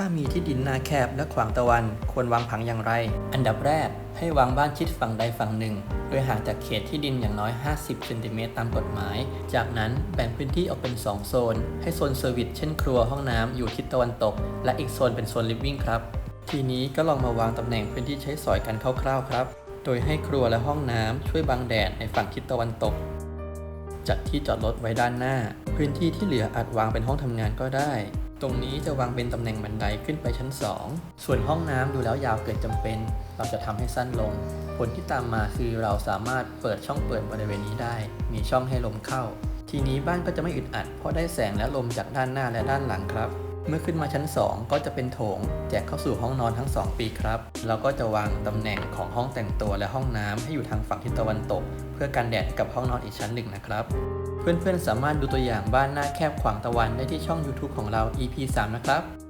ถ้ามีที่ดินนาแคบและขวางตะวันควรวางผังอย่างไร อันดับแรกให้วางบ้านชิดฝั่งใดฝั่งหนึ่ง โดยห่างจากเขตที่ดินอย่างน้อย 50เซนติเมตรตามกฎหมาย จากนั้นแบ่งพื้นที่ออกเป็น 2 โซน ให้โซนเซอร์วิสเช่นครัวห้องน้ำอยู่ทิศตะวันตก และอีกโซนเป็นโซนลิฟวิ่งครับ ทีนี้ก็ลองมาวางตำแหน่งพื้นที่ใช้สอยกันคร่าวๆครับ โดยให้ครัวและห้องน้ำช่วยบังแดดในฝั่งทิศตะวันตก จัดที่จอดรถไว้ด้านหน้า พื้นที่ที่เหลืออาจวางเป็นห้องทำงานก็ได้ ตรงนี้จะวางเป็นตำแหน่งบันไดขึ้นไปชั้น 2 ส่วนห้องน้ำดูแล้วยาวเกินจำเป็น เราจะทำให้สั้นลง ผลที่ตามมาคือเราสามารถเปิดช่องเปิดบริเวณนี้ได้ มีช่องให้ลมเข้า ทีนี้บ้านก็จะไม่อึดอัด เพราะได้แสงและลมจากด้านหน้าและด้านหลังครับ เมื่อขึ้นมาชั้น 2 ก็จะเป็นโถง แจกเข้าสู่ห้องนอนทั้ง 2 ปีครับเราก็จะวางตำแหน่งของห้องแต่งตัวและห้องน้ำให้อยู่ทางฝั่งทิศตะวันตก เพื่อกันแดดกับห้องนอนอีกชั้นหนึ่งนะครับ เพื่อนๆสามารถดูตัวอย่างบ้านหน้าแคบขวางตะวันได้ที่ช่อง YouTube ของเรา EP 3 นะครับ